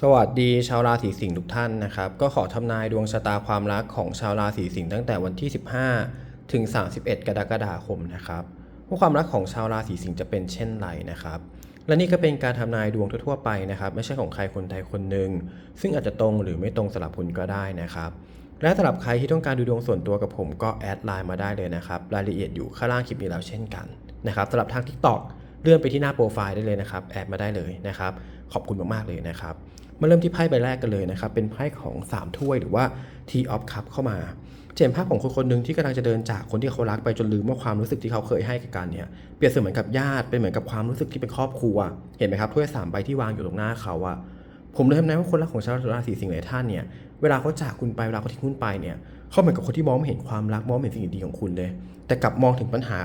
สวัสดีชาวราศีสิงห์ทุกท่านนะครับ ก็ขอทำนายดวงชะตาความรักของชาวราศีสิงห์ตั้งแต่วันที่ 15 ถึง 31 กรกฎาคมนะครับว่าความรักของชาวราศีสิงห์จะเป็นเช่นไรนะครับ และนี่ก็เป็นการทำนายดวงทั่วๆไปนะครับ ไม่ใช่ของใครคนใดคนหนึ่งซึ่งอาจจะตรงหรือไม่ตรงสลับคุณก็ได้นะครับ และสำหรับใครที่ต้องการดูดวงส่วนตัวกับผมก็แอดไลน์มาได้เลยนะครับรายละเอียดอยู่ข้างล่างคลิปนี้แล้วเช่นกันนะครับสำหรับทาง TikTok เลื่อนไปที่หน้าโปรไฟล์ได้เลยนะครับแอดมาได้เลยนะครับขอบคุณมากๆเลยนะครับ มาเริ่มที่ไพ่ใบแรกกันเลยนะครับ เป็นไพ่ของ 3 ถ้วยหรือว่า T of Cup เข้ามาจะเห็นภาพของคนคนหนึ่งที่กำลังจะเดินจากคนที่เขารักไปจนลืมว่าความรู้สึกที่เขาเคยให้กับกันเนี่ยเปรียบเสมือนกับญาติเป็นเหมือนกับความรู้สึกที่เป็นครอบครัว เห็นไหมครับถ้วยสามใบที่วางอยู่ตรงหน้าเขาอะผมเลยทำนายว่าคนรักของชาวราศีสิงห์หลายท่านเนี่ยเวลาเขาจากคุณไปเวลาเขาทิ้งคุณไปเนี่ยเขาเหมือนกับคนที่มองไม่เห็นความรักมองไม่เห็นสิ่งดีของคุณเลย แต่กลับมองถึงปัญหา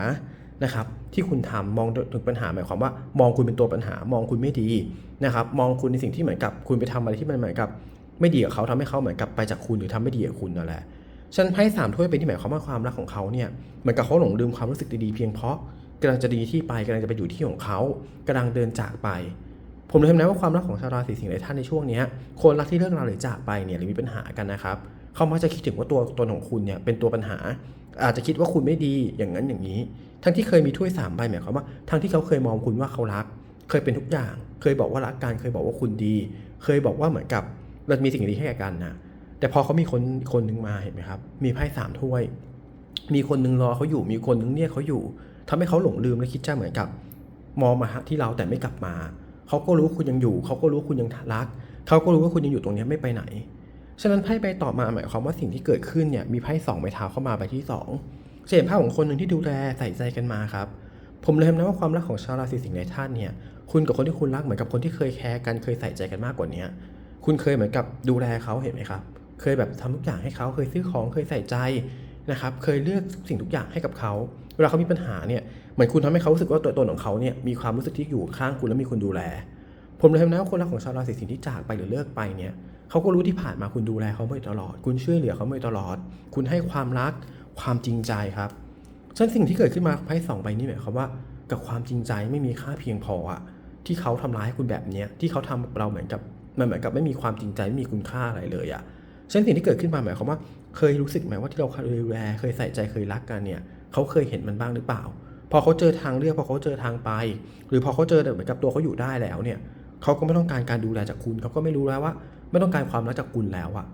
นะครับที่คุณทำมองถึงปัญหาหมายความว่า มองคุณเป็นตัวปัญหา มองคุณไม่ดีนะครับมองคุณในสิ่งที่เหมือนกับ คุณไปทำอะไรที่มันเหมือนกับ ไม่ดีกับเขาทำให้เขาเหมือนกับไปจากคุณหรือทำไม่ดีกับคุณนั่นแหละฉันไพ่สามถ้วยเป็นที่หมายความว่าความรักของเขาเนี่ยเหมือนกับเขาหลงลืมความรู้สึกดีๆเพียงเพราะกำลังจะดีที่ไปกำลังจะไปอยู่ที่ของเขากำลังเดินจากไป ผมเลยทำนายว่าความรักของชาวราศีสิงห์หลายท่านในช่วงนี้คนรักที่เลิกราหรือจากไปเนี่ยหรือมีปัญหากันนะครับเขามักจะคิดถึงว่าตัวตนของคุณเนี่ยเป็นตัวปัญหา อาจจะคิดว่าคุณไม่ดีอย่างนั้นอย่างนี้ ทั้งที่เคยมีถ้วยสามใบหมายความว่าทั้งที่เขาเคยมองคุณว่าเขารัก เคยเป็นทุกอย่าง เคยบอกว่ารักกันเคยบอกว่าคุณดี เคยบอกว่าเหมือนกับเรามีสิ่งดีให้กันนะแต่พอเขามีคนคนหนึ่งมาเห็นไหมครับ มีไพ่สามถ้วย มีคนหนึงรอเขาอยู่ มีคนหนึงเรียเขาอยู่ทำให้เขาหลงลืมและคิดจะเหมือนกับ มองมาที่เราแต่ไม่กลับมา เขาก็รู้คุณยังอยู่ เขาก็รู้คุณยังรัก เขาก็รู้ว่าคุณยังอยู่ตรงนี้ไม่ไปไหน ฉะนั้นไพ่ใบต่อมาหมายความว่าสิ่งที่เกิดขึ้นเนี่ยมีไพ่สองใบเท้าเข้ามาใบที่สองจะเห็นภาพของคนหนึ่งที่ดูแลใส่ใจกันมาครับผมเลยทำนะว่าความรักของชาวราศีสิงห์ในท่านเนี่ยคุณกับคนที่คุณรักเหมือนกับคนที่เคยแคร์กันเคยใส่ใจกันมากกว่านี้คุณเคยเหมือนกับดูแลเขาเห็นไหมครับ เคยแบบทำทุกอย่างให้เขาเคยซื้อของเคยใส่ใจนะครับเคยเลือกสิ่งทุกอย่างให้กับเขาเวลาเขามีปัญหาเนี่ยเหมือนคุณทำให้เขารู้สึกว่าตัวตนของเขาเนี่ยมีความรู้สึกที่อยู่ข้างคุณและมีคนดูแล ผมเลยทำนะว่าคนรักของชาวราศีสิงห์ที่จากไปหรือเลิกไปเนี่ยเขาก็รู้ที่ผ่านมาคุณดูแลเขามาตลอด คุณช่วยเหลือเขามาตลอด คุณให้ความรักความจริงใจครับฉะนั้นสิ่งที่เกิดขึ้นมาไพ่สองใบนี้หมายความว่ากับความจริงใจไม่มีค่าเพียงพออะที่เขาทำร้ายคุณแบบเนี้ยที่เขาทำกับเราเหมือนกับมันเหมือนกับไม่มีความจริงใจไม่มีคุณค่าอะไรเลยอะฉะนั้นสิ่งที่เกิดขึ้นมาหมายความว่าเคยรู้สึกไหมว่าที่เราเคยดูแลเคยใส่ใจเคยรักกันเนี่ยเขาเคยเห็นมันบ้างหรือเปล่า พอเขาเจอทางเลือกพอเขาเจอทางไป หรือพอเขาเจอเหมือนกับตัวเขาอยู่ได้แล้วเนี่ย เขาก็ไม่ต้องการการดูแลจากคุณเขาก็ไม่รู้แล้วว่า ไม่ต้องการความรักจากคุณแล้วอะ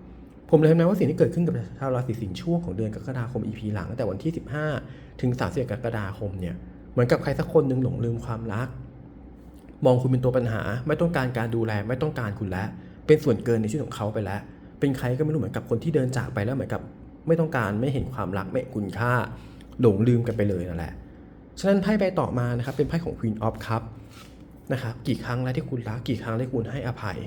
ผมเลยทำนายว่าสิ่งที่เกิดขึ้นกับชาวราศีสิงห์ช่วงของเดือนกรกฎาคม EP หลังตั้งแต่วันที่ 15 ถึง 31 กรกฎาคมเนี่ยเหมือนกับใครสักคนหนึ่งหลงลืมความรัก มองคุณเป็นตัวปัญหา ไม่ต้องการการดูแลไม่ต้องการคุณแล้ว เป็นส่วนเกินในชีวิตของเขาไปแล้ว เป็นใครก็ไม่รู้เหมือนกับคนที่เดินจากไปแล้วเหมือนกับ ไม่ต้องการไม่เห็นความรักไม่เห็นคุณค่า หลงลืมกันไปเลยนั่นแหละฉะนั้นไพ่ใบต่อมานะครับเป็นไพ่ของ Queen of Cup นะครับกี่ครั้งแล้วที่คุณรักกี่ครั้งแล้วที่คุณให้อภัย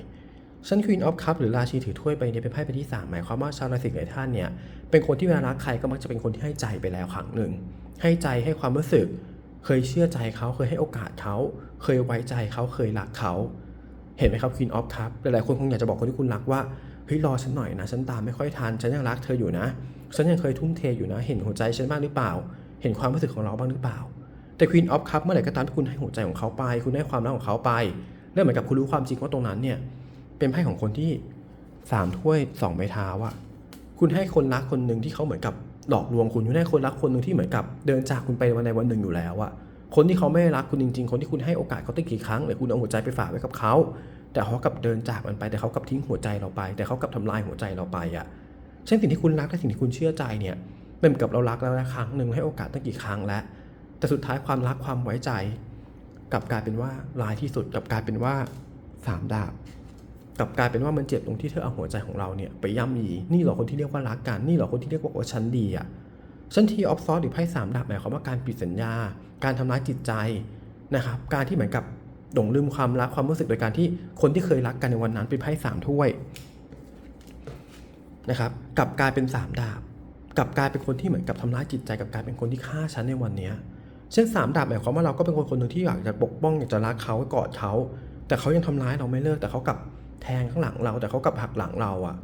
ฉัน Queen of Cup หรือราชีถือถ้วยไปเนี่ยเป็นไพ่ใบที่ 3 หมายความว่าชาวราศีหลายท่านเนี่ยเป็นคนที่เวลารักใครก็มักจะเป็นคนที่ให้ใจไปแล้วครั้งหนึ่ง ให้ใจให้ความรู้สึก เคยเชื่อใจเขาเคยให้โอกาสเขา เคยไว้ใจเขาเคยรักเขาเห็นไหมครับ Queen of Cup หลายๆคนคงอยากจะบอกคนที่คุณรักว่าเฮ้ยรอฉันหน่อยนะฉันตามไม่ค่อยทันฉันยังรักเธออยู่นะ ฉันยังเคยทุ่มเทอยู่นะ เห็นหัวใจฉันบ้างหรือเปล่า เห็นความรู้สึกของเราบ้างหรือเปล่า แต่ Queen of Cup เมื่อไหร่ก็ตามที่คุณให้หัวใจของเขาไป คุณให้ความรักของเขาไปแล้วเหมือนกับคุณรู้ความจริงว่าตรงนั้นเนี่ยเป็นไพ่ของคนที่สามถ้วยสองไม้เท้าอะคุณให้คนรักคนหนึ่งที่เขาเหมือนกับหลอกลวงคุณคุณให้คนรักคนหนึ่งที่เหมือนกับ เดินจากคุณไปวันใดวันหนึ่งอยู่แล้วอะคนที่เขาไม่รักคุณจริง ๆ คนที่คุณให้โอกาสเขาตั้งกี่ครั้งหรือคุณเอาหัวใจไปฝากไว้กับเขาแต่เขากลับเดินจากมันไปแต่เขากลับทิ้งหัวใจเราไป แต่เขากลับทำลายหัวใจเราไปอะเช่นสิ่งที่คุณรักและสิ่งที่คุณเชื่อใจเนี่ยเป็นเหมือนกับเรารักแล้วครั้งหนึ่งให้โอกาสตั้งกี่ครั้งแล้ว แต่สุดท้ายความรักความไว้ใจกลับกลายเป็นว่าร้ายที่สุดกลับกลายเป็นว่าสามดาบกลับกลายเป็นว่ามันเจ็บตรงที่เธอเอาหัวใจของเราเนี่ยไปย่ำยีนี่หรอคนที่เรียกว่ารักกันนี่หรอคนที่เรียกว่าโอ้ฉันดีอะฉันทีออฟซอสหรือไพ่สามดาบหมายความว่าการปิดสัญญา การทำร้ายจิตใจนะครับการที่เหมือนกับหลงลืมความรักความรู้สึกโดยการที่คนที่เคยรักกันในวันนั้นเป็นไพ่สามถ้วยนะครับกลับกลายเป็นสามดาบกลับกลายเป็นคนที่เหมือนกับทำร้ายจิตใจกับกลายเป็นคนที่ฆ่าฉันในวันเนี้ย เช่นสามดาบหมายความว่าเราก็เป็นคนคนหนึ่งที่อยากจะปกป้องอยากจะรักเขากอดเขา แต่เขายังทำร้ายเราไม่เลิกแต่เขากลับแทงข้างหลังเรา แต่เขากลับหักหลังเราอะ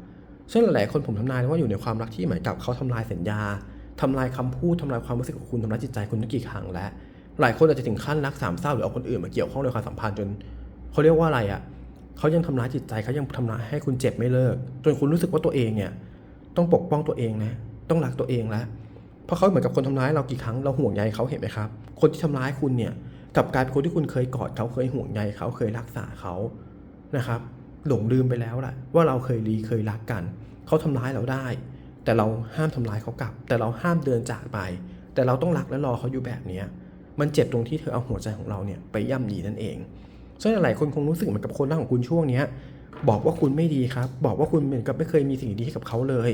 เช่นหลายๆคนผมทำนายว่าอยู่ในความรักที่เหมือนกับเขาทำลายสัญญาทำลายคำพูดทำลายความรู้สึกของคุณทำลายจิตใจคุณตั้งกี่ครั้งแล้วหลายคนอาจจะถึงขั้นรักสามเศร้าหรือเอาคนอื่นมาเกี่ยวข้องในความสัมพันธ์จนเขาเรียกว่าอะไรอะเขายังทำร้ายจิตใจเขายังทำร้ายให้คุณเจ็บไม่เลิก จนคุณรู้สึกว่าตัวเองเนี่ยต้องปกป้องตัวเองนะต้องรักตัวเองแล้ว เพราะเขาเหมือนกับคนทำร้ายเรากี่ครั้งเราห่วงใยเขาเห็นไหมครับ คนที่ทำร้ายคุณเนี่ยกลับกลายเป็นคนที่คุณเคยกอดเขาเคยห่วงใยเขาเคยรักษาเขานะครับ หลงลืมไปแล้วแหละว่าเราเคยรีเคยรักกัน เขาทำร้ายเราได้ แต่เราห้ามทำร้ายเขากลับ แต่เราห้ามเดินจากไป แต่เราต้องรักและรอเขาอยู่แบบเนี้ยมันเจ็บตรงที่เธอเอาหัวใจของเราเนี่ยไปย่ำยีนั่นเองซึ่งหลายคนคงรู้สึกเหมือนกับคนรักของคุณช่วงเนี้ยบอกว่าคุณไม่ดีครับ บอกว่าคุณเหมือนกับไม่เคยมีสิ่งดีให้กับเขาเลย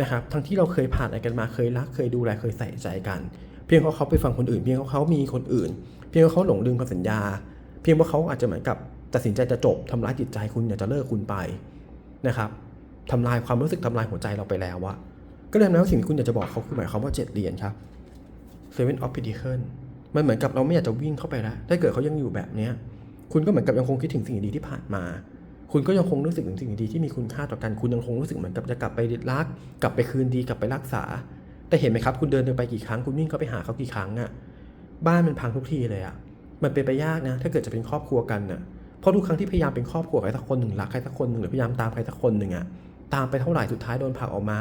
นะครับทั้งที่เราเคยผ่านอะไรกันมาเคยรักเคยดูแลเคยใส่ใจกัน เพียงเพราะเขาไปฟังคนอื่น เพียงเพราะเขามีคนอื่น เพียงเพราะเขาหลงลืมคำสัญญา เพียงเพราะเขาอาจจะเหมือนกับตัดสินใจจะจบทำร้ายจิตใจคุณอยากจะเลิกคุณไปนะครับทำลายความรู้สึกทำลายหัวใจเราไปแล้วอะก็เลยทำให้สิ่งที่คุณอยากจะบอกเขาคือหมายความว่าเจ็ดเหรียญครับ Seven of Pentacles มันเหมือนกับเราไม่อยากจะวิ่งเข้าไปแล้วถ้าเกิดเขายังอยู่แบบเนี้ยคุณก็เหมือนกับยังคงคิดถึงสิ่งดีที่ผ่านมา คุณก็ยังคงรู้สึกถึงสิ่งดีๆที่มีคุณค่าต่อกัน คุณยังคงรู้สึกเหมือนกับจะกลับไปรัก กลับไปคืนดี กลับไปรักษา แต่เห็นไหมครับ คุณเดินไปกี่ครั้ง คุณวิ่งเข้าไปหาเขากี่ครั้งอะบ้านมันพังทุกทีเลยอะมันเป็นไปยากนะ ถ้าเกิดจะเป็นครอบครัวกันน่ะ เพราะทุกครั้งที่พยายามเป็นครอบครัวใครสักคนหนึ่งรักใครสักคนหนึ่งหรือพยายามตามใครสักคนหนึ่งอะตามไปเท่าไหร่สุดท้ายโดนผลักออกมา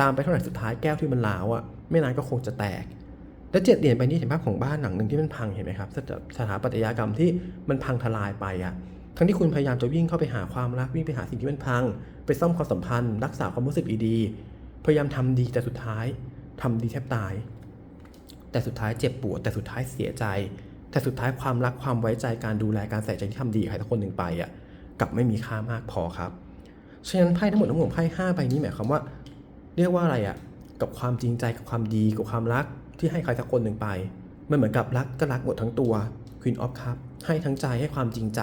ตามไปเท่าไหร่สุดท้ายแก้วที่มันร้าวอะไม่นานก็คงจะแตกแล้วเจ็ดเหรียญไปนี่เห็นภาพของบ้านหลังหนึ่งที่มันพังเห็นไหมครับสถาสถาปัตยกรรมที่มันพังทลายไปอะ ทั้งที่คุณพยายามจะวิ่งเข้าไปหาความรักวิ่งไปหาสิ่งที่มันพัง ไปซ่อมความสัมพันธ์ รักษาความรู้สึกดีๆพยายามทำดีแต่สุดท้ายทำดีแทบตาย แต่สุดท้ายเจ็บปวด แต่สุดท้ายเสียใจ แต่สุดท้ายความรักความไว้ใจการดูแลการใส่ใจที่ทำดีใครสักคนหนึ่งไปอะกลับไม่มีค่ามากพอครับฉะนั้นไพ่ทั้งหมดทั้งหมดไพ่ห้าใบนี้หมายความว่า เรียกว่าอะไรอะกับความจริงใจกับความดีกับความรักที่ให้ใครสักคนหนึ่งไปมันเหมือนกับรักก็รักหมดทั้งตัว Queen of Cup ให้ทั้งใจให้ความจริงใจ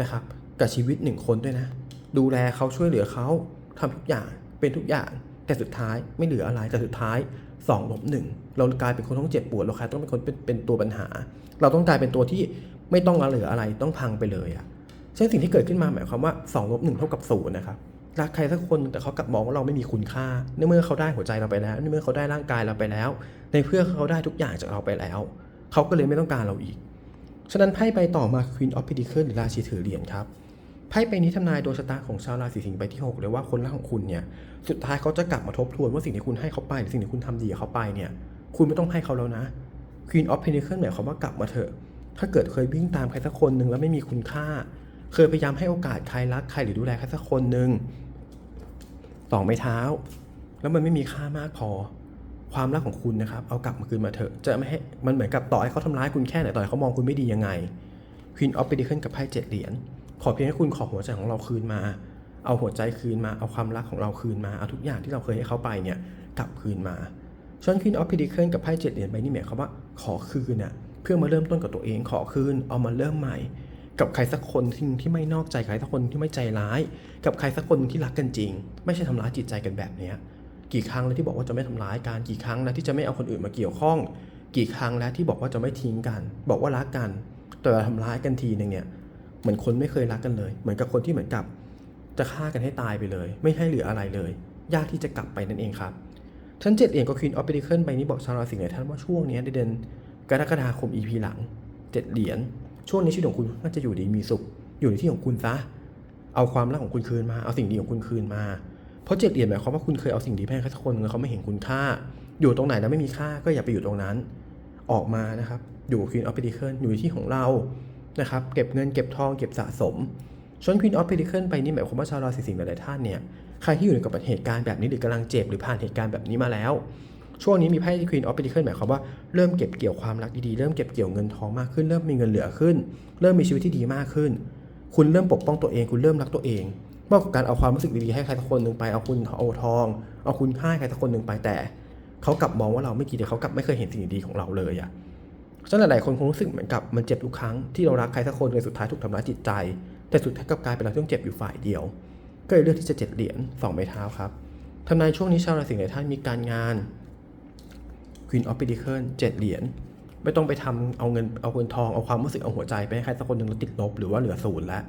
นะครับกับชีวิตหนึ่งคนด้วยนะ ดูแลเขาช่วยเหลือเขาทำทุกอย่างเป็นทุกอย่าง แต่สุดท้ายไม่เหลืออะไรแต่สุดท้าย2ลบหนึ่งเรากลายเป็นคนต้องเจ็บปวดเรากลายต้องเป็นคนเป็นเป็นตัวปัญหา เราต้องกลายเป็นตัวที่ไม่ต้องเหลืออะไรต้องพังไปเลยอะซึ่งสิ่งที่เกิดขึ้นมาหมายความว่า2ลบหนึ่งเท่ากับศูนย์นะครับรักใครสักคนแต่เขากลับมองว่าเราไม่มีคุณค่าในเมื่อเขาได้หัวใจเราไปแล้วในเมื่อเขาได้ร่างกายเราไปแล้ว ในเพื่อเขาได้ทุกอย่างจากเราไปแล้ว เขาก็เลยไม่ต้องการเราอีก ฉะนั้นไพ่ไปต่อมา Queen of Pentacles หรือราชีถือเหรียญครับไพ่ใบนี้ทำนายดวงชะตาของชาวราศีสิงห์ใบที่ 6 เลยว่าคนรักของคุณเนี่ยสุดท้ายเขาจะกลับมาทบทวนว่าสิ่งที่คุณให้เขาไปหรือสิ่งที่คุณทำดีกับเขาไปเนี่ยคุณไม่ต้องให้เขาแล้วนะ Queen of Pentacles หมายความว่ากลับมาเถอะ ถ้าเกิดเคยวิ่งตามใครสักคนหนึ่งแล้วไม่มีคุณค่า เคยพยายามให้โอกาสใครรักใครหรือดูแลใครสักคนหนึ่งสองไม้เท้า แล้วมันไม่มีค่ามากพอ ความรักของคุณนะครับ เอากลับมาคืนมาเถอะ จะไม่ให้มันเหมือนกับต่อให้เขาทำร้ายคุณแค่ไหนต่อให้เขามองคุณไม่ดียังไง Queen of Pentacles กับไพ่เจ็ดเหรียญขอเพียงให้คุณขอหัวใจของเราคืนมา เอาหัวใจคืนมา เอาความรักของเราคืนมา เอาทุกอย่างที่เราเคยให้เขาไปเนี่ยกลับคืนมาส่วน Queen of Pentacles กับไพ่เจ็ดเหรียญใบนี้หมายความว่าขอคืนน่ะเพื่อมาเริ่มต้นกับตัวเองขอคืนเอามาเริ่มใหม่ กับใครสักคนที่ที่ไม่นอกใจใครสักคนที่ไม่ใจร้าย กับใครสักคนที่รักกันจริง ไม่ใช่ทำร้ายจิตใจกันแบบเนี้ย กี่ครั้งแล้วที่บอกว่าจะไม่ทำร้ายกันกี่ครั้งแล้วที่จะไม่เอาคนอื่นมาเกี่ยวข้อง กี่ครั้งแล้วที่บอกว่าจะไม่ทิ้งกัน บอกว่ารักกัน แต่เวลาทำร้ายกันทีหนึ่งเนี่ยเหมือนคนไม่เคยรักกันเลย เหมือนกับคนที่เหมือนกับ จะฆ่ากันให้ตายไปเลย ไม่ให้เหลืออะไรเลย ยากที่จะกลับไปนั่นเองครับชั้นเจ็ดเองก็ Queen of Pentacles ใบนี้บอกชาวราศีไหนท่านว่าช่วงนี้ในเดือนกรกฎาคม EP หลังเจ็ดเหรียญช่วงนี้ชีวิตของคุณน่าจะอยู่ดีมีสุข อยู่ในที่ของคุณซะเอาความรักของคุณคืนมา เอาสิ่งดีของคุณคืนมา เพราะเจ็ดเหรียญหมายความว่าคุณเคยเอาสิ่งดีให้ใครสักคนแล้วเขาไม่เห็นคุณค่า อยู่ตรงไหนแล้วไม่มีค่าก็อย่าไปอยู่ตรงนั้น ออกมานะครับ อยู่กับ Queen of Pentacles อยู่ที่ของเรานะครับเก็บเงินเก็บทองเก็บสะสมส่วน Queen of Pentacles ไปนี่หมายความว่าชาวราศีสิงห์หลายๆท่านเนี่ยใครที่อยู่ในกับเหตุการณ์แบบนี้หรือกำลังเจ็บหรือผ่านเหตุการณ์แบบนี้มาแล้ว ช่วงนี้มีไพ่ Queen of Pentacles หมายความว่าเริ่มเก็บเกี่ยวความรักดีๆเริ่มเก็บเกี่ยวเงินทองมากขึ้น เริ่มมีเงินเหลือขึ้น เริ่มมีชีวิตที่ดีมากขึ้น คุณเริ่มปกป้องตัวเอง คุณเริ่มรักตัวเอง มากกว่าการเอาความรู้สึกดีๆให้ใครสักคนหนึ่งไปเอาคุณเอาทอง เอาคุณค่าให้ใครสักคนหนึ่งไปแต่เขากลับมองว่าเราไม่กี่แต่เขากลับไม่เคยเห็นสิ่งดีๆของเราเลยอะฉะนั้นหลายๆคนคงรู้สึกเหมือนกับมันเจ็บทุกครั้งที่เรารักใครสักคนเลยสุดท้ายถูกทำร้ายจิตใจ แต่สุดท้ายกลับกลายเป็นเราต้องเจ็บอยู่ฝ่ายเดียว ก็เลยเลือกที่จะเจ็ดเหรียญสองไม้เท้าครับทำนายช่วงนี้ชาวราศีไหนท่านมีการงาน Queen of Pentacles เจ็ดเหรียญไม่ต้องไปทำเอาเงินเอาเงินทองเอาความรู้สึกเอาหัวใจไปให้ใครสักคนหนึ่งแล้วติดลบหรือว่าเหลือศูนย์แล้ว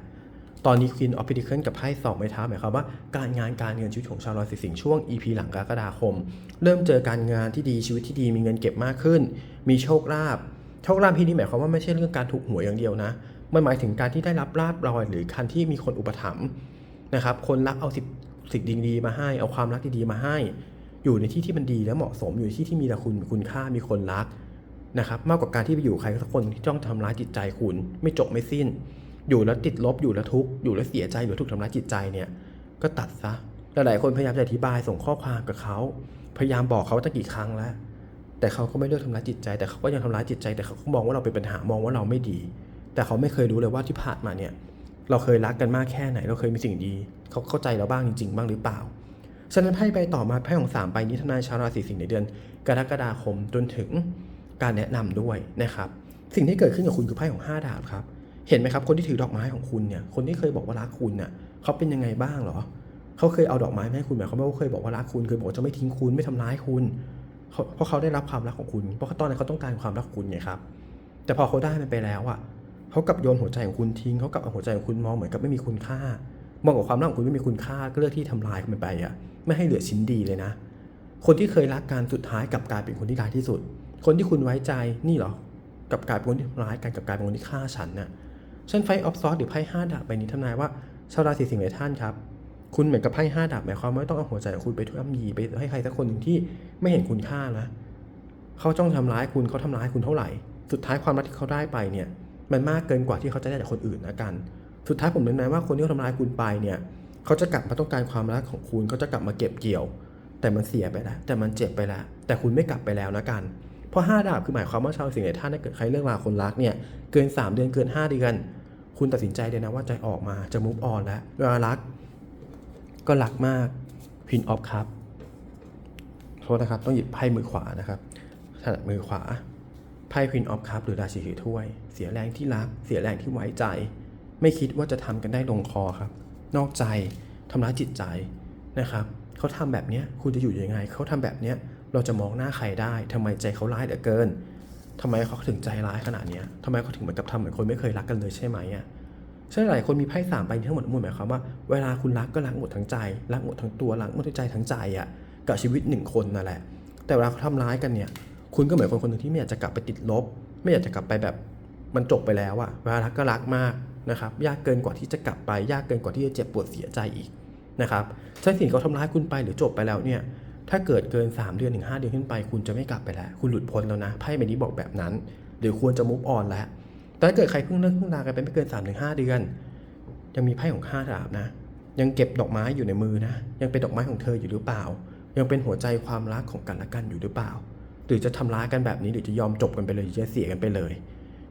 ตอนนี้ Queen of Pentacles กับไพ่สองไม้เท้าหมายความว่าการงานการเงินชีวิตของชาวราศีสิงห์ช่วง EP หลังกรกฎาคม เริ่มเจอการงานที่ดีชีวิตที่ดีมีเงินเก็บมากขึ้น มีโชคลาภโชคลาภที่นี่หมายความว่าไม่ใช่เรื่องการถูกหวยอย่างเดียวนะมันหมายถึงการที่ได้รับลาบรอยหรือการที่มีคนอุปถัมภ์นะครับคนรักเอาสิ่งสิ่งดีๆมาให้ เอาความรักดีๆมาให้ อยู่ในที่ที่มันดีและเหมาะสมอยู่ที่ที่มีแต่คุณคุณค่ามีคนรักนะครับมากกว่าการที่ไปอยู่ใครสักคนที่จ้องทำร้ายจิตใจคุณ ไม่จบไม่สิ้น อยู่แล้วติดลบอยู่แล้วทุกข์อยู่แล้วเสียใจหรือถูกทำร้ายจิตใจเนี่ยก็ตัดซะหลายๆคนพยายามจะอธิบายส่งข้อความกับเขา พยายามบอกเขาตั้งกี่ครั้งแล้ว แต่เขาก็ไม่เลือกทำร้ายจิตใจ แต่เขาก็ยังทำร้ายจิตใจ แต่เขาก็มองว่าเราเป็นปัญหามองว่าเราไม่ดี แต่เขาไม่เคยรู้เลยว่าที่ผ่านมาเนี่ยเราเคยรักกันมากแค่ไหน เราเคยมีสิ่งดี เขาเข้าใจเราบ้างจริง ๆ บ้างหรือเปล่า ฉะนั้นไพ่ใบต่อมาไพ่ของสามใบนี้ทำนายชาวราศีสิงห์ในเดือน กรกฎาคมจนถึงการแนะนำด้วยนะครับ สิ่งที่เกิดขึ้นกับคุณคือไพ่ของห้าดาบครับ เห็นไหมครับ คนที่ถือดอกไม้ของคุณเนี่ย คนที่เคยบอกว่ารักคุณเนี่ยเขาเป็นยังไงบ้างเหรอ เขาเคยเอาดอกไม้มาให้คุณหมายความว่าเคยบอกว่ารักคุณ เคยบอกจะไม่ทิ้งคุณไม่ทำร้ายคุณ เพราะเขาได้รับความรักของคุณ เพราะตอนนั้นเขาต้องการความรักคุณไงครับ แต่พอเขาได้มันไปแล้วอะเขากลับโยนหัวใจของคุณทิ้ง เขากลับเอาหัวใจของคุณมองเหมือนกับไม่มีคุณค่า มองกับความรักของคุณไม่มีคุณค่า ก็เลือกที่ทำลายมันไปอะ ไม่ให้เหลือชิ้นดีเลยนะ คนที่เคยรักกันสุดท้ายกลับกลายเป็นคนที่ร้ายที่สุด คนที่คุณไว้ใจนี่เหรอกลับกลายเป็นคนที่ร้ายกันกลับกลายเป็นคนที่ฆ่าฉันน่ะ ฉันไฟออฟซอสหรือไพ่ห้าดาบใบนี้ทำนายว่าชาวราศีสิงห์ในท่านครับ คุณเหมือนกับไพ่ห้าดาบหมายความว่าต้องเอาหัวใจของคุณไปทุ่มยีไปให้ใครสักคนหนึ่งที่ไม่เห็นคุณค่านะเขาจ้องทำร้ายคุณเขาทำร้ายคุณเท่าไหร่ สุดท้ายความรักที่เขาได้ไปเนี่ยมันมากเกินกว่าที่เขาจะได้จากคนอื่นนะกัน สุดท้ายผมเน้นว่าคนที่เขาทำร้ายคุณไปเนี่ยเขาจะกลับมาต้องการความรักของคุณเขาจะกลับมาเก็บเกี่ยว แต่มันเสียไปแล้วแต่มันเจ็บไปแล้วแต่คุณไม่กลับไปแล้วนะกัน เพราะห้าดาบคือหมายความว่าชาวสิงห์ท่านถ้าเกิดใครเลิกลาคนรักเนี่ยเกิน 3 เดือนเกิน 5 เดือน คุณตัดสินใจเลยนะว่าใจออกมาจะมุฟออนแล้วเวลารัก ก็รักมากพินออฟครับโทษนะครับ ต้องหยิบไพ่มือขวานะครับถนัดมือขวาไพ่พินออฟครับหรือราศีถือถ้วย เสียแรงที่รัก เสียแรงที่ไว้ใจ ไม่คิดว่าจะทำกันได้ลงคอครับ นอกใจทำร้ายจิตใจนะครับเขาทำแบบเนี้ยคุณจะอยู่ยังไงเขาทำแบบเนี้ย เราจะมองหน้าใครได้ทำไมใจเขาร้ายเหลือเกินทำไมเขาถึงใจร้ายขนาดนี้ยทำไมเขาถึงเหมือนกับทำเหมือนคนไม่เคยรักกันเลยใช่ไหมอะใช่หลายคนมีไพ่สามใบทั้งหมดมวลหมายความว่าเวลาคุณรักก็รักหมดทั้งใจรักหมดทั้งตัวรักหมดทั้งใจทั้งใจอะกับชีวิตหนึ่งคนนั่นแหละ แต่เวลาเขาทำร้ายกันเนี่ย คุณก็เหมือนคนคนหนึ่งที่ไม่อยากจะกลับไปติดลบ ไม่อยากจะกลับไปแบบมันจบไปแล้วอะเวลารักก็รักมากนะครับ ยากเกินกว่าที่จะกลับไป ยากเกินกว่าที่จะเจ็บปวดเสียใจอีกนะครับใช่สิ่งเขาทำร้ายคุณไปหรือจบไปแล้วเนี่ย ถ้าเกิดเกิน 3 เดือนถึง5เดือนขึ้นไป คุณจะไม่กลับไปแล้ว คุณหลุดพ้นแล้วนะไพ่ใบนี้บอกแบบนั้น หรือควรจะมุฟออนแล้ว แต่ถ้าเกิดใครเพิ่งเลิกเพิ่งลากันไปไม่เกิน 3-5ถึง5เดือน ยังมีไพ่ของข้าดาบนะ ยังเก็บดอกไม้อยู่ในมือนะ ยังเป็นดอกไม้ของเธออยู่หรือเปล่า ยังเป็นหัวใจความรักของกันและกันอยู่หรือเปล่า หรือจะทำร้ายกันแบบนี้หรือจะยอมจบกันไปเลยหรือจะเสียกันไปเลย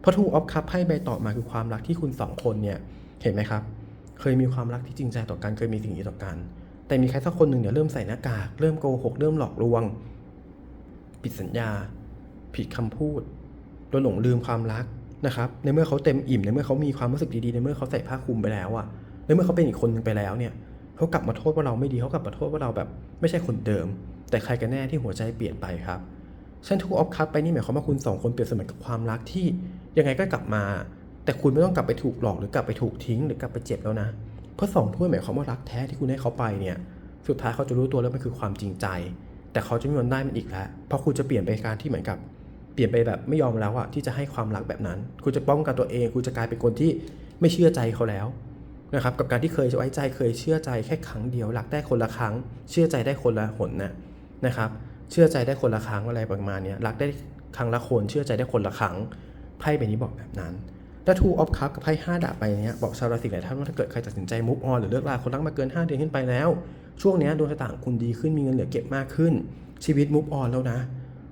เพราะทูออฟคัพไพ่ใบต่อมาคือความรักที่คุณสองคนเนี่ยเห็นไหมครับ เคยมีความรักที่จริงใจต่อกันเคยมีสิ่งดีต่อกัน แต่มีใครสักคนหนึ่งเนี่ยเริ่มใส่หน้ากาก เริ่มโกหก เริ่มหลอกลวง ผิดสัญญา ผิดคำพูดโดนหลงลืมความรักนะครับ ในเมื่อเขาเต็มอิ่ม ในเมื่อเขามีความรู้สึกดีๆ ในเมื่อเขาใส่ผ้าคลุมไปแล้วอะในเมื่อเขาเป็นอีกคนหนึงไปแล้วเนี่ย เขากลับมาโทษว่าเราไม่ดี เขากลับมาโทษว่าเราแบบ ไม่ใช่คนเดิม แต่ใครกันแน่ที่หัวใจเปลี่ยนไปครับฉันทูออฟคัพไปนี่หมายความว่าคุณสองคนเปรียบเสมือนกับความรักที่ยังไงก็กลับมา แต่คุณไม่ต้องกลับไปถูกหลอกหรือกลับไปถูกทิ้งหรือกลับไปเจ็บแล้วนะ เพราะสองถ้วยหมายความว่ารักแท้ที่คุณให้เขาไปเนี่ย สุดท้ายเขาจะรู้ตัวแล้วมันคือความจริงใจ แต่เขาจะไม่ยอมได้มันอีกแล้ว เพราะคุณจะเปลี่ยนไปการที่เหมือนกับ เปลี่ยนไปแบบไม่ยอมแล้วอะที่จะให้ความรักแบบนั้น คุณจะป้องกันตัวเอง คุณจะกลายเป็นคนที่ไม่เชื่อใจเขาแล้วนะครับ กับการที่เคยไว้ใจเคยเชื่อใจแค่ครั้งเดียวรักได้คนละครั้ง เชื่อใจได้คนละหนนะนะครับ เชื่อใจได้คนละครั้งอะไรประมาณนี้รักได้ครั้งละคน เชื่อใจได้คนละครั้งไพ่ใบนี้บอกแบบนั้น และ two of cup กับไพ่ห้าดาบไปเนี้ยบอกชาวราศีหลายท่านว่าถ้าเกิดใครตัดสินใจ move on หรือเลิกลาคนรักมาเกิน 5 เดือนขึ้นไปแล้ว ช่วงเนี้ยดวงชะตาของคุณดีขึ้นมีเงินเหลือเก็บมากขึ้น ชีวิต move on แล้วนะ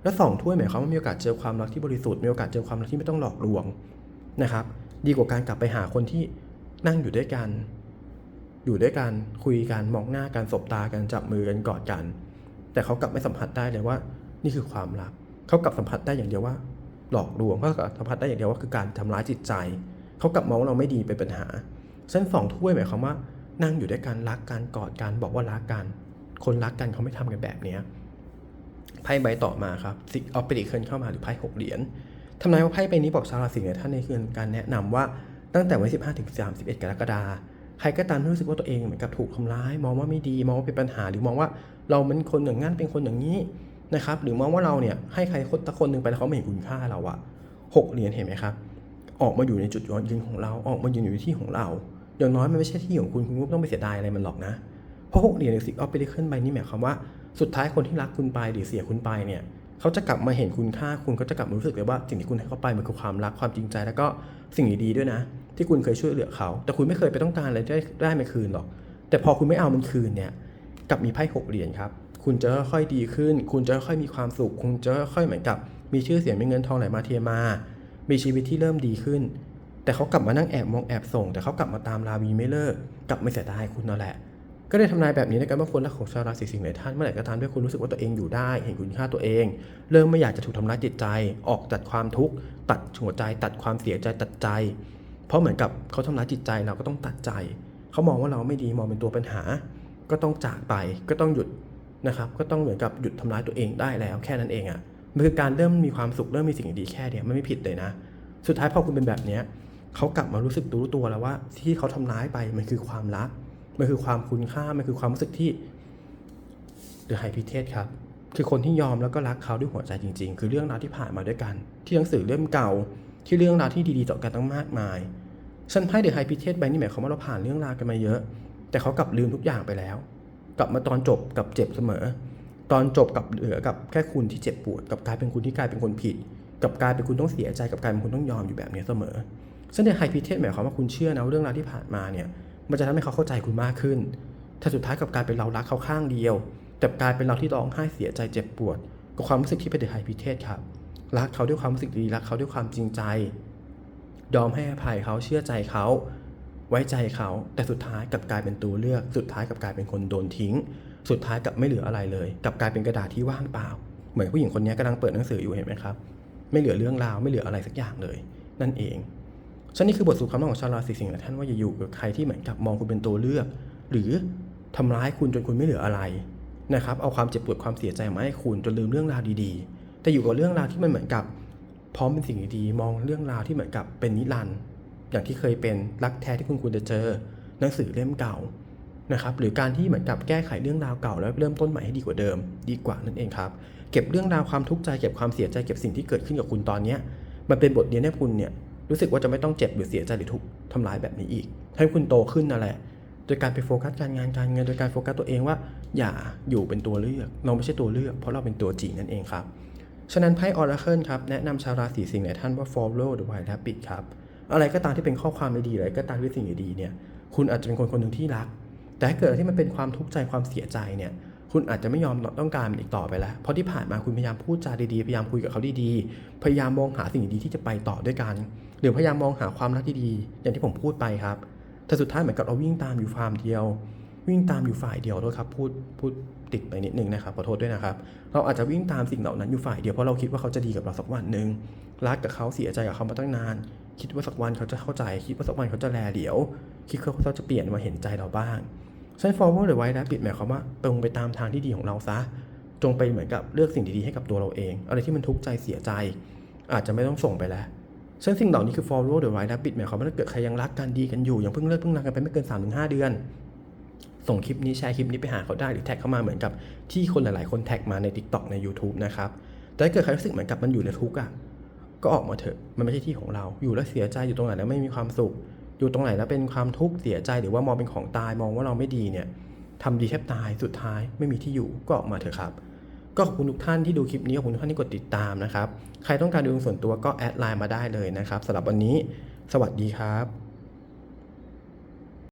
และสองถ้วยหมายความว่ามีโอกาสเจอความรักที่บริสุทธิ์มีโอกาสเจอความรักที่ไม่ต้องหลอกลวงนะครับดีกว่าการกลับไปหาคนที่นั่งอยู่ด้วยกัน อยู่ด้วยกันคุยกันมองหน้ากันสบตากันจับมือกันกอดกัน แต่เขากลับไม่สัมผัสได้เลยว่า นี่คือความรักเขากลับสัมผัสได้อย่างเดียวว่า หลอกลวงเขากลับสัมผัสได้อย่างเดียวว่าคือการทำร้ายจิตใจเขากลับมองว่าเราไม่ดีเป็นปัญหาเส้นสองถ้วยหมายความว่า นั่งอยู่ด้วยกันรักกันกอดกันบอกว่ารักกัน คนรักกันเขาไม่ทำกันแบบเนี้ยไพ่ใบต่อมาครับซิกออฟเปริเคิลเข้ามาหรือไพ่หกเหรียญทำนายว่าไพ่ใบนี้บอกชาวราศีเนี่ยท่านในคือการแนะนำว่าตั้งแต่วันที่15ถึง31 กรกฎาคมใครก็ตามที่รู้สึกว่าตัวเองเหมือนกับถูกทำร้าย มองว่าไม่ดี มองว่าเป็นปัญหาหรือมองว่าเราเป็นคนอย่างนั้นเป็นคนอย่างนี้ นะครับหรือมองว่าเราเนี่ยให้ใครคนตะคนหนึ่งไปแล้วเขาไม่เห็นคุณค่าเราอะหกเหรียญเห็นไหมครับ ออกมาอยู่ในจุดยืนของเราออกมายืนอยู่ในที่ของเรา อย่างน้อยมันไม่ใช่ที่ของคุณคุณก็ต้องไปเสียดายอะไรมันหรอกนะ เพราะหกเหรียญในสิกออฟเปอริเคิลใบนี้หมายความว่าสุดท้ายคนที่รักคุณไปหรือเสียคุณไปเนี่ยเขาจะกลับมาเห็นคุณค่าคุณก็จะกลับมารู้สึกเลยว่าสิ่งที่คุณให้เขาไปมันคือความรักความจริงใจ แล้วก็สิ่งดีๆด้วยนะ ที่คุณเคยช่วยเหลือเขา แต่คุณไม่เคยไปต้องการอะไรได้ได้มันคืนหรอก แต่พอคุณไม่เอามันคืนเนี่ยกลับมีไพ่หกเหรียญครับ คุณจะค่อยๆดีขึ้น คุณจะค่อยๆมีความสุข คุณจะค่อยๆเหมือนกับ มีชื่อเสียงมีเงินทองไหลมาเทมา มีชีวิตที่เริ่มดีขึ้น แต่เขากลับมานั่งแอบมองแอบส่ง แต่เขากลับมาตามราวีไม่เลิก กลับไม่เสียดายคุณนั่นแหละ ก็เลยทำนายแบบนี้ในการว่าคนรักของชาวราศีสิงห์หลายท่านเมื่อไหร่ก็ตามที่คุณรู้สึกว่าตัวเองอยู่ได้ เห็นคุณค่าตัวเอง เริ่มไม่อยากจะถูกทำร้ายจิตใจ ออกจากความทุกข์ ตัดหัวใจ ตัดความเสียใจ ตัดใจ เพราะเหมือนกับเขาทำร้ายจิตใจเราก็ต้องตัดใจ เขามองว่าเราไม่ดี มองเป็นตัวปัญหา ก็ต้องจากไป ก็ต้องหยุด นะครับก็ต้องเหมือนกับหยุดทำร้ายตัวเองได้แล้วแค่นั้นเองอะ่ะมันคือการเริ่มมีความสุขเริ่มมีสิ่งดีๆแค่เนี้ยมันไม่ผิดเลยนะ สุดท้ายพอคุณเป็นแบบเนี้ยเขากลับมารู้สึกรู้ตัวแล้วว่าที่เขาทำร้ายไปมันคือความรักมันคือความคุณค่ามันคือความรู้สึกที่หรือไฮพิเทสครับคือคนที่ยอมแล้วก็รักเขาด้วยหัวใจจริง ๆ คือเรื่องราวที่ผ่านมาด้วยกัน ที่หนังสือเล่มเก่า ที่เรื่องราวที่ดีๆต่อกันตั้งมากมายฉันไพ่เดอะไฮพิเทสใบนี้หมายความว่าเราผ่านเรื่องราวกันมาเยอะ แต่เขากลับลืมทุกอย่างไปแล้ว ลับมาตอนจบกับเจ็บเสมอ ตอนจบกับเหลือกับแค่คุณที่เจ็บปวด กับกลายเป็นคุณที่กลายเป็นคนผิด กับกลายเป็นคุณต้องเสียใจกับกลายเป็นคุณต้องยอมอยู่แบบนี้เสมอ ซึ่งในไฮพิเทสหมายความว่าคุณเชื่อนะเรื่องราวที่ผ่านมาเนี่ยมันจะทำให้เขาเข้าใจคุณมากขึ้นถ้าสุดท้ายกับกลายเป็นเรารักเขาข้างเดียวแต่กลายเป็นเราที่ร้องไห้เสียใจเจ็บปวด กับความรู้สึกที่เป็นเดอะไฮพิเทสครับรักเขาด้วยความรู้สึกดีรักเขาด้วยความจริงใจ ยอมให้อภัยเขาเชื่อใจเขา ไว้ใจเขา แต่สุดท้ายกลับกลายเป็นตัวเลือก สุดท้ายกลับกลายเป็นคนโดนทิ้ง สุดท้ายกลับไม่เหลืออะไรเลยกลับกลายเป็นกระดาษที่ว่างเปล่า เหมือนผู้หญิงคนนี้กำลังเปิดหนังสืออยู่เห็นไหมครับ ไม่เหลือเรื่องราวไม่เหลืออะไรสักอย่างเลย นั่นเองฉะนี้คือบทสรุปคำนองของชาวราศีสิงห์หลายท่านว่าอย่าอยู่กับใครที่เหมือนกับมองคุณเป็นตัวเลือก หรือทำร้ายคุณจนคุณไม่เหลืออะไรนะครับเอาความเจ็บปวดความเสียใจมาให้คุณจนลืมเรื่องราวดีๆ แต่อยู่กับเรื่องราวที่มันเหมือนกับ พร้อมเป็นสิ่งดีๆมองเรื่องราวที่เหมือนกับเป็นนิรันดร์ อย่างที่เคยเป็นรักแท้ที่คุณควรจะเจอ หนังสือเล่มเก่านะครับหรือการที่เหมือนกับแก้ไขเรื่องราวเก่าแล้วเริ่มต้นใหม่ให้ดีกว่าเดิม ดีกว่านั่นเองครับ เก็บเรื่องราวความทุกข์ใจเก็บความเสียใจเก็บสิ่งที่เกิดขึ้นกับคุณตอนนี้มันเป็นบทเรียนให้คุณเนี่ยรู้สึกว่าจะไม่ต้องเจ็บหรือเสียใจหรือถูกทำร้ายแบบนี้อีก ให้คุณโตขึ้นนั่นแหละ โดยการไปโฟกัสการงานการเงินโดยการโฟกัสตัวเองว่า อย่าอยู่เป็นตัวเลือก เราไม่ใช่ตัวเลือก เพราะเราเป็นตัวจริงนั่นเองครับฉะนั้นไพ่ Oracle ครับแนะนำชาวราศีสิงห์หลายท่านว่า follow the white rabbit ครับ อะไรก็ตามที่เป็นข้อความดีๆอะไรก็ตามที่เป็นสิ่งดีๆเนี่ยคุณอาจจะเป็นคนคนหนึ่งที่รัก แต่ถ้าเกิดที่มันเป็นความทุกข์ใจความเสียใจเนี่ยคุณอาจจะไม่ยอมต้องการมันอีกต่อไปแล้ว เพราะที่ผ่านมาคุณพยายามพูดจาดีๆ พยายามคุยกับเขาดีๆ พยายามมองหาสิ่งดีๆที่จะไปต่อด้วยกัน หรือพยายามมองหาความรักดีๆอย่างที่ผมพูดไปครับ แต่สุดท้ายเหมือนกับเราวิ่งตามอยู่ฟาร์มเดียว วิ่งตามอยู่ฝ่ายเดียวด้วยครับพูดพูดติดไปนิดนึงนะครับขอโทษด้วยนะครับ เราอาจจะวิ่งตามสิ่งเหล่านั้นอยู่ฝ่ายเดียวเพราะเราคิดว่าเขาจะดีกับเราสักวันหนึ่งรักกับเขาเสียใจกับเขามาตั้งนาน คิดว่าสักวันเขาจะเข้าใจ คิดว่าสักวันเขาจะแลเดี๋ยว คิดว่าเขาจะเปลี่ยนมาเห็นใจเราบ้างฉัน forward หรือไว้นะปิดหมายความว่าตรงไปตามทางที่ดีของเราซะจงไปเหมือนกับเลือกสิ่งดีๆให้กับตัวเราเอง อะไรที่มันทุกข์ใจเสียใจ อาจจะไม่ต้องส่งไปแล้วซึ่งสิ่งเหล่านี้คือ follow the right habit หมายความว่าถ้าเกิดใครยังรักกันดีกันอยู่ยังเพิ่งเลิกเพิ่งรักกันไปไม่เกิน 3-5 เดือน ส่งคลิปนี้แชร์คลิปนี้ไปหาเขาได้หรือแท็กเข้ามาเหมือนกับที่คนหลาย ๆ คนแท็กมาใน TikTok ใน YouTube นะครับ แต่ถ้าเกิดใครรู้สึกเหมือนกับมันอยู่ในทุกข์อะก็ออกมาเถอะมันไม่ใช่ที่ของเรา อยู่แล้วเสียใจอยู่ตรงไหนแล้วไม่มีความสุข อยู่ตรงไหนแล้วเป็นความทุกข์เสียใจหรือว่ามองเป็นของตายมองว่าเราไม่ดีเนี่ยทำดีแทบตายสุดท้ายไม่มีที่อยู่ก็ออกมาเถอะครับก็ขอบคุณทุกท่านที่ดูคลิปนี้ขอบคุณทุกท่านที่กดติดตามนะครับ ใครต้องการดูส่วนตัวก็แอดไลน์มาได้เลยนะครับสำหรับวันนี้ สวัสดีครับ